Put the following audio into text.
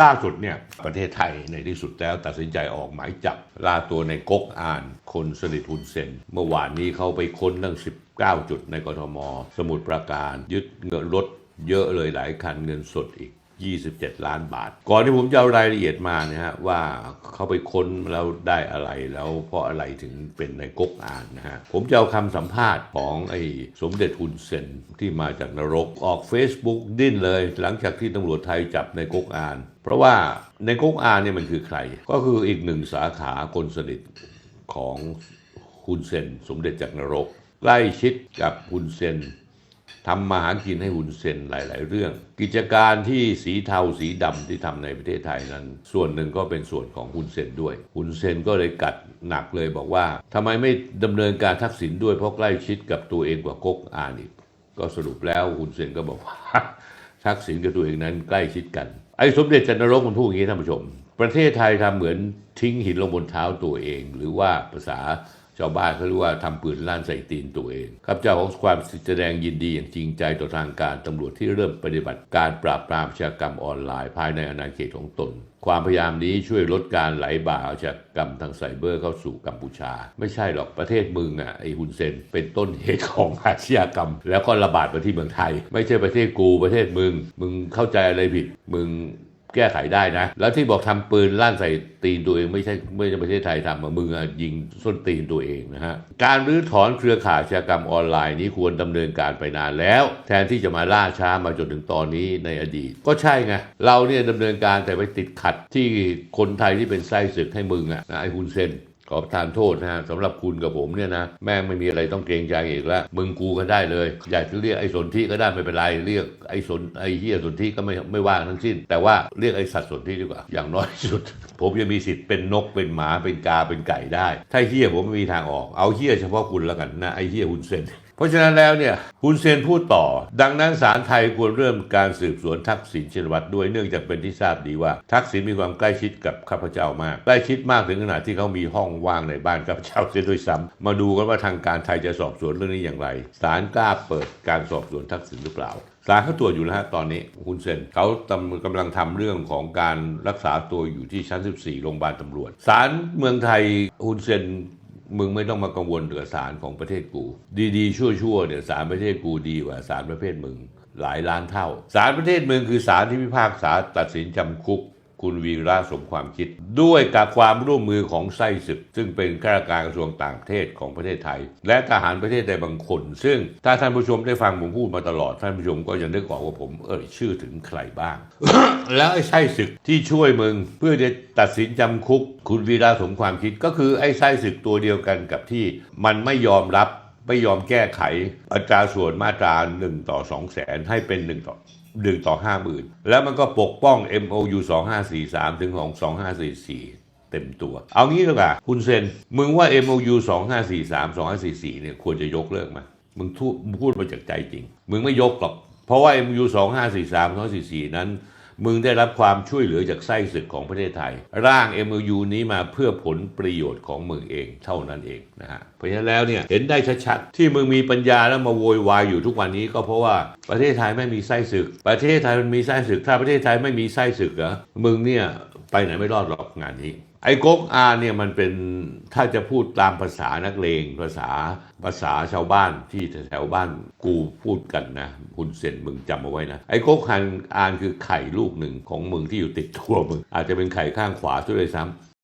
ล่าสุดเนี่ยประเทศไทยในที่สุดแล้วตัดสินใจออกหมายจับล่าตัวในก๊กอานคนสนิทฮุนเซน เมื่อวานนี้เขาไปค้นตั้ง 19 จุดในกรทม สมุทรปราการ ยึดเงินรถเยอะเลยหลายคันเงินสดอีก 27 ล้านบาท ก่อนที่ผมจะเอารายละเอียดมานะฮะว่าเขาไปค้นแล้วได้อะไรแล้วเพราะอะไรถึงเป็นในก๊กอานนะฮะผมจะเอาคำสัมภาษณ์ของไอ้สมเด็จฮุนเซนที่มาจากนรกออก Facebook ดิ้นเลย หลังจากที่ตำรวจไทยจับในก๊กอาน เพราะว่าในก๊กอานเนี่ยมันคือใคร ก็คืออีกหนึ่งสาขาคนสนิทของฮุนเซนสมเด็จจากนรก ใกล้ชิดกับฮุนเซน ทำมาหากินให้หุนเซนหลาย ๆ เรื่อง กิจการที่สีเทาสีดำที่ทำในประเทศไทยนั้น ส่วนหนึ่งก็เป็นส่วนของหุนเซนด้วยหุนเซนก็เลยกัดหนักเลยบอกว่าทำไมไม่ดำเนินการทักษิณด้วยเพราะใกล้ชิดกับตัวเองกว่าก๊กอานอีกก็สรุปแล้วหุนเซนก็บอกว่าทักษิณกับตัวเองนั้นใกล้ชิดกัน ไอ้สมเด็จจันทรกมันพูดอย่างนี้ท่านผู้ชม ประเทศไทยทำเหมือนทิ้งหินลงบนเท้าตัวเอง หรือว่าภาษา ชาวบ้านเขาเรียกว่าทำปืนลั่นใส่ตีนตัวเองข้าพเจ้าของความแสดงยินดีอย่างจริงใจต่อทางการตำรวจที่เริ่มปฏิบัติการปราบปรามอาชญากรรมออนไลน์ ภายในอาณาเขตของตน ความพยายามนี้ช่วยลดการไหลบ่าอาชญากรรมทางไซเบอร์เข้าสู่กัมพูชา ไม่ใช่หรอกประเทศมึงอะไอฮุนเซนเป็นต้นเหตุของอาชญากรรม แล้วก็ระบาดมาที่เมืองไทย ไม่ใช่ประเทศกูประเทศมึง มึงเข้าใจอะไรผิดมึง แก้ไขได้นะ แล้วที่บอกทำปืนลั่นใส่ตีนตัวเองไม่ใช่ไม่ใช่ประเทศไทยทำมามือยิงส้นตีนตัวเองนะฮะ การรื้อถอนเครือข่ายชากรรมออนไลน์นี้ควรดำเนินการไปนานแล้ว แทนที่จะมาล่าช้ามาจนถึงตอนนี้ในอดีต ก็ใช่ไง เราเนี่ยดำเนินการแต่ไปติดขัดที่คนไทยที่เป็นไส้ศึกให้มึงอะนะไอ้ฮุนเซน ขอประทานโทษนะฮะสำหรับคุณกับผมเนี่ยนะแม่งไม่มีอะไรต้องเกรงใจอีกแล้วมึงกูก็ได้เลย อยากจะเรียกไอ้สนธิก็ได้ไม่เป็นไรเรียกไอ้สนไอ้เฮียสนธิก็ไม่ไม่ว่าทั้งสิ้น แต่ว่าเรียกไอ้สัตว์สนธิดีกว่าอย่างน้อยที่สุด ผมยังมีสิทธิ์เป็นนกเป็นหมาเป็นกาเป็นไก่ได้ ถ้าเฮียผมไม่มีทางออกเอาเฮียเฉพาะคุณแล้วกันนะไอ้เฮียหุนเซน เพราะฉะนั้นแล้วเนี่ยฮุนเซนพูดต่อ ดังนั้นศาลไทยควรเริ่มการสืบสวนทักษิณชินวัตรด้วยเนื่องจากเป็นที่ทราบดีว่า ทักษิณมีความใกล้ชิดกับข้าพเจ้ามาก ใกล้ชิดมากถึงขนาดที่เขามีห้องว่างในบ้านข้าพเจ้าเสียด้วยซ้ำมาดูกันว่าทางการไทยจะสอบสวนเรื่องนี้อย่างไรศาลกล้าเปิดการสอบสวนทักษิณหรือเปล่าศาลเขาตรวจอยู่แล้วฮะตอนนี้ฮุนเซนเขากำลังทำเรื่องของการรักษาตัวอยู่ที่ชั้น 14โรงพยาบาลตำรวจศาลเมืองไทยฮุนเซน มึงไม่ต้องมากังวลกับสารของประเทศกู ดีๆ ชั่วๆเนี่ยสารประเทศกูดีกว่าสารประเภทมึงหลายล้านเท่า สารประเทศมึงคือสารที่พิพากษาตัดสินจำคุก คุณวีระสมความคิด ด้วยกับความร่วมมือของไส้ศึก ซึ่งเป็นข้าราชการกระทรวงต่างประเทศของประเทศไทย และทหารประเทศใดบางคน ซึ่งถ้าท่านผู้ชมได้ฟังผมพูดมาตลอด ท่านผู้ชมก็จะนึกออกว่าผมเอ่ยชื่อถึงใครบ้าง แล้วไอ้ไส้ศึกที่ช่วยมึงเพื่อจะตัดสินจำคุก คุณวีระสมความคิดก็คือไอ้ไส้ศึกตัวเดียวกันกับที่มันไม่ยอมรับไม่ยอมแก้ไขอัตราส่วนมาตรา1ต่อ2แสนให้เป็น1ต่อ 1ต่อ5หมื่นแล้วมันก็ปกป้อง MOU 2543 ถึงของ2544เต็มตัว เอางี้ดีกว่าคุณเซน มึงว่า MOU 2543 2544 เนี่ยควรจะยกเลิกไหมมึงพูดมาจากใจจริง มึงไม่ยกหรอก เพราะว่า MOU 2543 2544 นั้น มึงได้รับความช่วยเหลือจากไส้ศึกของประเทศไทย ร่าง MOU นี้มาเพื่อผลประโยชน์ของมึงเองเท่านั้นเองนะฮะเพราะฉะนั้นแล้วเนี่ยเห็นได้ชัดๆที่มึงมีปัญญาแล้วมาโวยวายอยู่ทุกวันนี้ก็เพราะว่าประเทศไทยไม่มีไส้ศึก ประเทศไทยมันมีไส้ศึก ถ้าประเทศไทยไม่มีไส้ศึกเหรอมึงเนี่ยไปไหนไม่รอดหรอกงานนี้ ไอ้ก๊กอาเนี่ยมันเป็นถ้าจะพูดตามภาษานักเลงภาษาภาษาชาวบ้านที่แถวบ้านกูพูดกันนะ คุณเซนมึงจำเอาไว้นะ ไอ้ก๊กฮันอานคือไข่ลูกหนึ่งของมึงที่อยู่ติดตัวมึง อาจจะเป็นไข่ข้างขวาด้วยซ้ำ